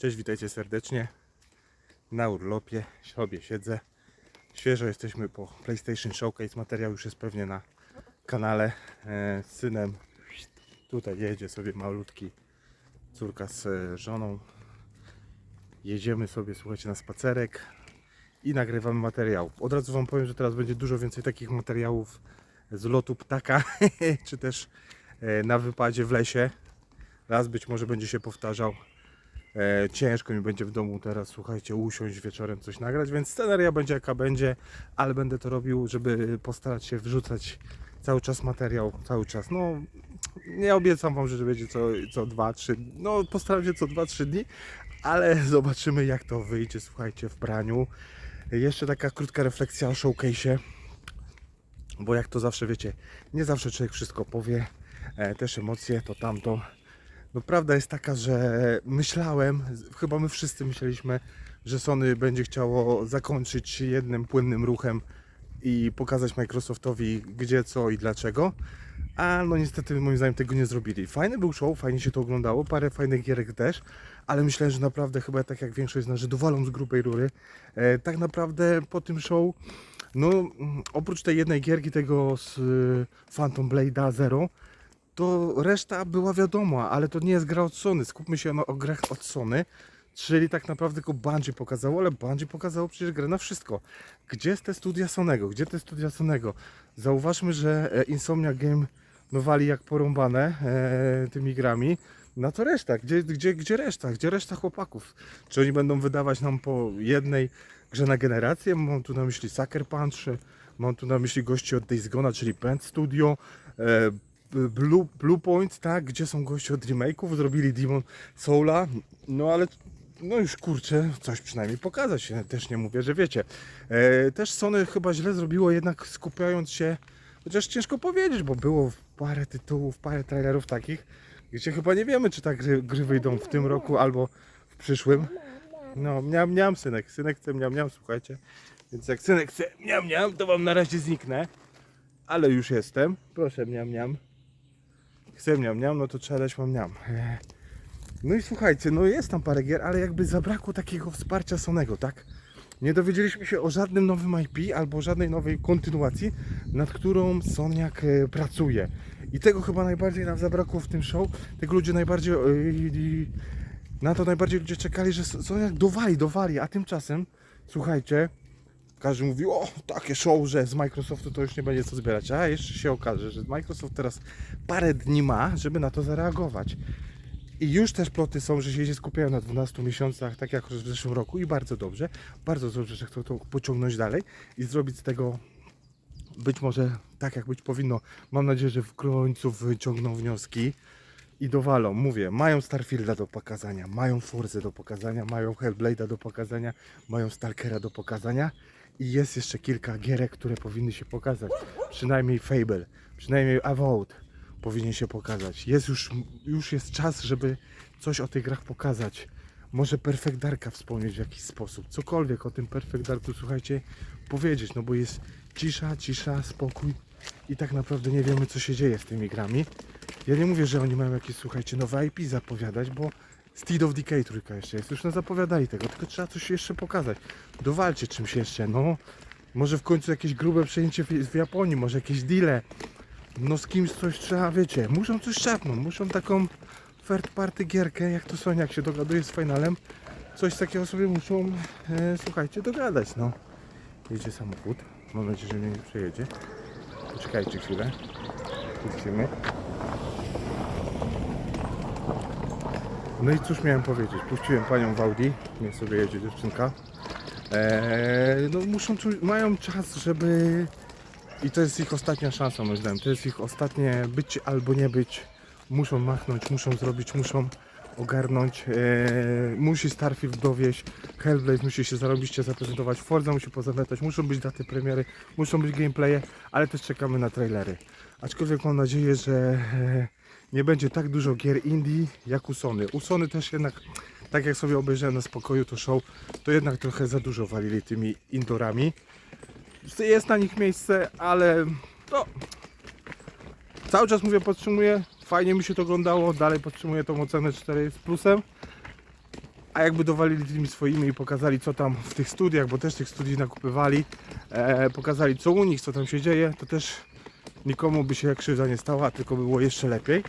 Cześć, witajcie serdecznie. Na urlopie sobie siedzę. Świeżo jesteśmy po PlayStation Showcase. Materiał już jest pewnie na kanale. E, z synem tutaj jedzie sobie malutki córka z e, żoną. Jedziemy sobie, słuchajcie, na spacerek i nagrywamy materiał. Od razu Wam powiem, że teraz będzie dużo więcej takich materiałów z lotu ptaka, czy też e, na wypadzie w lesie. Raz być może będzie się powtarzał. E, ciężko mi będzie w domu teraz, słuchajcie, usiąść wieczorem coś nagrać, więc scenaria będzie jaka będzie, ale będę to robił, żeby postarać się wrzucać cały czas materiał, cały czas. No, nie obiecam Wam, że będzie co, co 2-3, no postaram się co 2-3 dni, ale zobaczymy jak to wyjdzie, słuchajcie, w braniu. Jeszcze taka krótka refleksja o showcase'ie, bo jak to zawsze wiecie, nie zawsze człowiek wszystko powie, e, też emocje, to tamto. No prawda jest taka, że myślałem, chyba my wszyscy myśleliśmy, że Sony będzie chciało zakończyć jednym płynnym ruchem i pokazać Microsoftowi gdzie, co i dlaczego. A no niestety moim zdaniem tego nie zrobili. Fajny był show, fajnie się to oglądało, parę fajnych gierek też, ale myślałem, że naprawdę chyba tak jak większość z nas, że dowalą z grubej rury. E, tak naprawdę po tym show, no mm, oprócz tej jednej gierki tego z y, Phantom Blade'a Zero, to reszta była wiadoma, ale to nie jest gra od Sony. Skupmy się na, o grach od Sony. Czyli tak naprawdę tylko Bungie pokazało, ale Bungie pokazało przecież grę na wszystko. Gdzie jest te studia Sonego? Gdzie te studia Sonego? Zauważmy, że e, Insomnia Game no wali jak porąbane e, tymi grami. Na to reszta. Gdzie, gdzie, gdzie reszta? Gdzie reszta chłopaków? Czy oni będą wydawać nam po jednej grze na generację? Mam tu na myśli Sucker Punch, mam tu na myśli gości od Days Gone, czyli Band Studio, e, Blue, Blue Point, tak, gdzie są goście od remake'ów, zrobili Demon Soula, no ale no już kurczę, coś przynajmniej pokazać, też nie mówię, że wiecie. E, też Sony chyba źle zrobiło jednak skupiając się, chociaż ciężko powiedzieć, bo było parę tytułów, parę trailerów takich, gdzie chyba nie wiemy, czy tak gry, gry wyjdą w tym roku albo w przyszłym. No, miam, miam, synek, synek chce miam, miam, słuchajcie. Więc jak synek chce miam, miam, to wam na razie zniknę. Ale już jestem. Proszę, miam, miam. Chcę miam, miam, no to trzeba dać mam miam. Eee. No i słuchajcie, no jest tam parę gier, ale jakby zabrakło takiego wsparcia Sonego, tak? Nie dowiedzieliśmy się o żadnym nowym IP albo żadnej nowej kontynuacji, nad którą Soniak e, pracuje. I tego chyba najbardziej nam zabrakło w tym show. Tego ludzie najbardziej. e, Na to najbardziej ludzie czekali, że Soniak dowali, dowali, a tymczasem, słuchajcie, każdy mówi, o, takie show, że z Microsoftu to już nie będzie co zbierać. A jeszcze się okaże, że Microsoft teraz parę dni ma, żeby na to zareagować. I już też ploty są, że się skupiają na 12 miesiącach, tak jak w zeszłym roku i bardzo dobrze. Bardzo dobrze, że chcą to pociągnąć dalej i zrobić z tego być może tak, jak być powinno. Mam nadzieję, że w końcu wyciągną wnioski i dowalą. Mówię, mają Starfielda do pokazania, mają Forza do pokazania, mają Hellblade'a do pokazania, mają Stalkera do pokazania i jest jeszcze kilka gierek, które powinny się pokazać. Przynajmniej Fable, przynajmniej Avowed powinien się pokazać. Jest już, już jest czas, żeby coś o tych grach pokazać. Może Perfect Darka wspomnieć w jakiś sposób. Cokolwiek o tym Perfect Darku, słuchajcie, powiedzieć, no bo jest cisza, cisza, spokój i tak naprawdę nie wiemy, co się dzieje z tymi grami. Ja nie mówię, że oni mają jakieś, słuchajcie, nowe IP zapowiadać, bo Steed of Decay trójka jeszcze jest. Już no zapowiadali tego, tylko trzeba coś jeszcze pokazać. Dowalcie czymś jeszcze, no. Może w końcu jakieś grube przejęcie w, Japonii, może jakieś deale. No z kimś coś trzeba, wiecie, muszą coś szarpnąć, muszą taką third party gierkę, jak to Sonia, jak się dogaduje z finalem, coś takiego sobie muszą, e, słuchajcie, dogadać, no. Jedzie samochód, mam nadzieję, że mnie nie przejedzie. Poczekajcie chwilę, puścimy. No i cóż miałem powiedzieć, puściłem panią w Audi, niech sobie jedzie dziewczynka. Eee, no muszą, mają czas, żeby i to jest ich ostatnia szansa moim zdaniem. To jest ich ostatnie być albo nie być. Muszą machnąć, muszą zrobić, muszą ogarnąć. Eee, musi Starfield dowieść. Hellblade musi się zarobiście zaprezentować. Forza musi pozamiatać. Muszą być daty premiery, muszą być gameplaye, ale też czekamy na trailery. Aczkolwiek mam nadzieję, że e, nie będzie tak dużo gier indie jak u Sony. U Sony też jednak, tak jak sobie obejrzałem na spokoju to show, to jednak trochę za dużo walili tymi indorami jest na nich miejsce, ale no, cały czas mówię, podtrzymuję, fajnie mi się to oglądało, dalej podtrzymuję tą ocenę 4 z plusem. A jakby dowalili tymi swoimi i pokazali co tam w tych studiach, bo też tych studii nakupywali, e, pokazali co u nich, co tam się dzieje, to też nikomu by się krzywda nie stała, tylko by było jeszcze lepiej.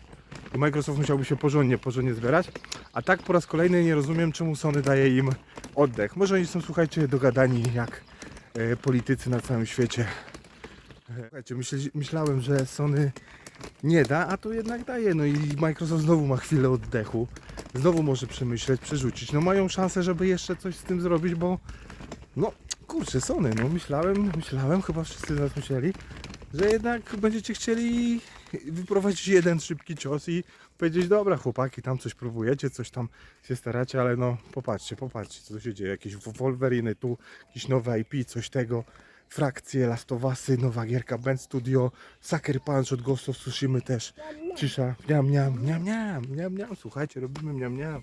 I Microsoft musiałby się porządnie, porządnie zbierać. A tak po raz kolejny nie rozumiem, czemu Sony daje im oddech. Może oni są, słuchajcie, dogadani jak e, politycy na całym świecie. Słuchajcie, myśl, myślałem, że Sony nie da, a to jednak daje. No i Microsoft znowu ma chwilę oddechu. Znowu może przemyśleć, przerzucić. No mają szansę, żeby jeszcze coś z tym zrobić, bo no kurczę, Sony, no myślałem, myślałem, chyba wszyscy z nas myśleli, że jednak będziecie chcieli wyprowadzić jeden szybki cios i powiedzieć, dobra chłopaki, tam coś próbujecie, coś tam się staracie, ale no popatrzcie, popatrzcie, co się dzieje, jakieś Wolveriny tu, jakieś nowe IP, coś tego, frakcje, Last of Usy, nowa gierka, Band Studio, Sucker Punch od Ghost of Tsushima też, cisza, miam, miam, miam, miam, miam, miam, słuchajcie, robimy miam, miam,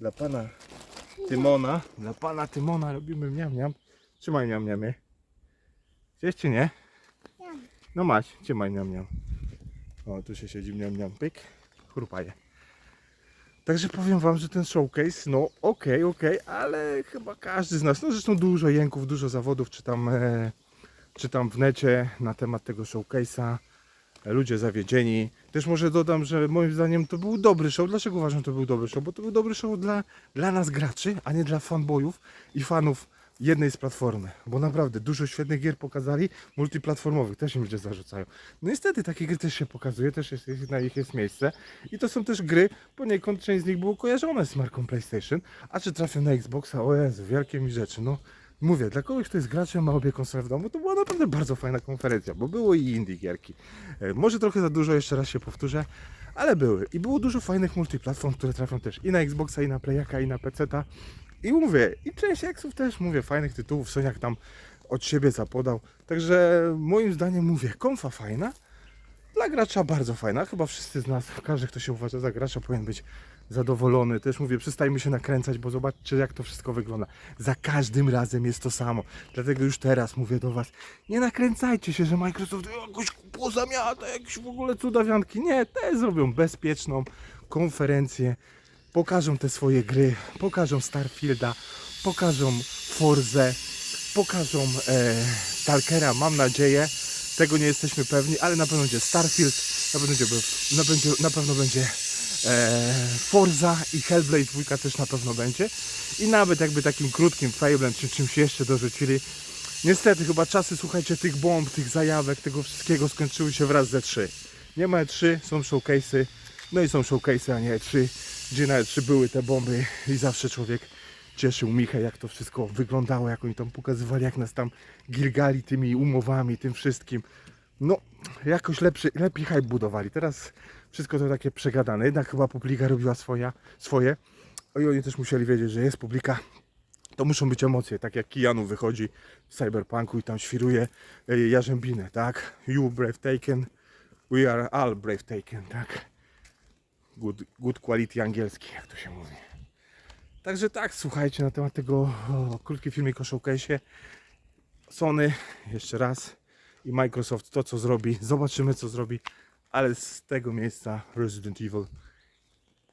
dla pana Tymona, dla pana Tymona robimy miam, miam, trzymaj miam, miamie, Chcesz czy nie? No masz, trzymaj miam, miam. O, tu się siedzi miam, miam, pyk, chrupaje. Także powiem wam, że ten showcase, no okej, okej, ale chyba każdy z nas, no zresztą dużo jęków, dużo zawodów czytam, e, czytam w necie na temat tego showcase'a. Ludzie zawiedzieni. Też może dodam, że moim zdaniem to był dobry show. Dlaczego uważam, że to był dobry show? Bo to był dobry show dla, dla nas graczy, a nie dla fanboyów i fanów jednej z platformy. Bo naprawdę dużo świetnych gier pokazali, multiplatformowych, też im ludzie zarzucają. No niestety takie gry też się pokazuje, też jest, na ich jest miejsce. I to są też gry, poniekąd część z nich było kojarzone z marką PlayStation, a czy trafią na Xboxa, o Jezu, wielkie mi rzeczy, no. Mówię, dla kogoś, kto jest graczem, ma obie konsole w domu, to była naprawdę bardzo fajna konferencja, bo było i indie gierki. E, Może trochę za dużo, jeszcze raz się powtórzę, ale były. I było dużo fajnych multiplatform, które trafią też i na Xboxa, i na Playaka, i na PC-ta. I mówię, i część Xów też, mówię, fajnych tytułów, Soniak tam od siebie zapodał. Także moim zdaniem, mówię, konfa fajna, dla gracza bardzo fajna. Chyba wszyscy z nas, każdy, kto się uważa za gracza, powinien być zadowolony. Też mówię, przestajmy się nakręcać, bo zobaczcie, jak to wszystko wygląda. Za każdym razem jest to samo. Dlatego już teraz mówię do Was, nie nakręcajcie się, że Microsoft jakoś pozamiata, jakieś w ogóle cudawianki. Nie, te zrobią bezpieczną konferencję. Pokażą te swoje gry, pokażą Starfielda, pokażą Forzę, pokażą e, mam nadzieję. Tego nie jesteśmy pewni, ale na pewno będzie Starfield, na pewno będzie, na będzie, na pewno będzie e, Forza i Hellblade 2 też na pewno będzie. I nawet jakby takim krótkim fablem czy czymś jeszcze dorzucili. Niestety chyba czasy, słuchajcie, tych bomb, tych zajawek, tego wszystkiego skończyły się wraz ze 3. Nie ma E3, są showcase'y, no i są showcase'y, a nie E3, gdzie na E3 były te bomby i zawsze człowiek cieszył Michał, jak to wszystko wyglądało, jak oni tam pokazywali, jak nas tam gilgali tymi umowami, tym wszystkim. No, jakoś lepszy, lepiej hype budowali. Teraz wszystko to takie przegadane. Jednak chyba publika robiła swoja, swoje. I oni też musieli wiedzieć, że jest publika. To muszą być emocje, tak jak Kijanu wychodzi w Cyberpunku i tam świruje e, jarzębinę, tak? You breathtaking, we are all breathtaking, tak? Good, good quality angielski, jak to się mówi. Także tak, słuchajcie, na temat tego o, krótki filmik o. Sony, jeszcze raz, i Microsoft to, co zrobi. Zobaczymy, co zrobi. Ale z tego miejsca Resident Evil,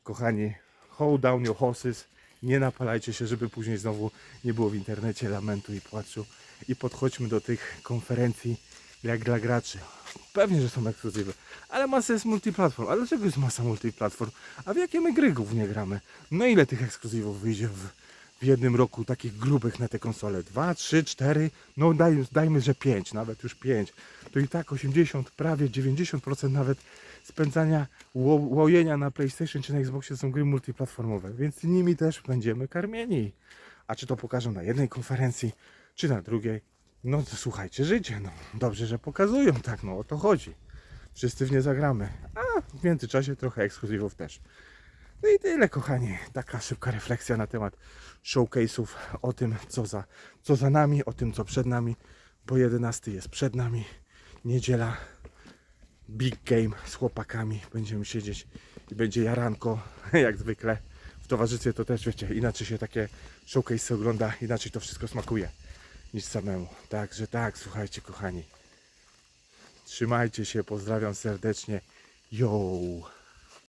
kochani, hold down your horses. Nie napalajcie się, żeby później znowu nie było w internecie lamentu i płaczu. I podchodźmy do tych konferencji jak dla graczy. Pewnie, że są ekskluzywy, ale masa jest multiplatform. A dlaczego jest masa multiplatform? A w jakie my gry głównie gramy? No ile tych ekskluzywów wyjdzie w, w jednym roku, takich grubych na te konsole? Dwa, trzy, cztery? No daj, dajmy, że pięć, nawet już pięć. To i tak 80, prawie 90% nawet spędzania, ło- łojenia na PlayStation czy na Xboxie są gry multiplatformowe, więc nimi też będziemy karmieni. A czy to pokażą na jednej konferencji, czy na drugiej? No to słuchajcie, życie, no. Dobrze, że pokazują, tak, no o to chodzi. Wszyscy w nie zagramy. A w międzyczasie trochę ekskluzywów też. No i tyle, kochani. Taka szybka refleksja na temat showcase'ów, o tym, co za, co za nami, o tym, co przed nami, bo 11 jest przed nami. Niedziela, big game z chłopakami. Będziemy siedzieć i będzie jaranko, jak zwykle. W towarzystwie to też, wiecie, inaczej się takie showcase ogląda, inaczej to wszystko smakuje niż samemu. Także tak, słuchajcie, kochani. Trzymajcie się, pozdrawiam serdecznie. Yo!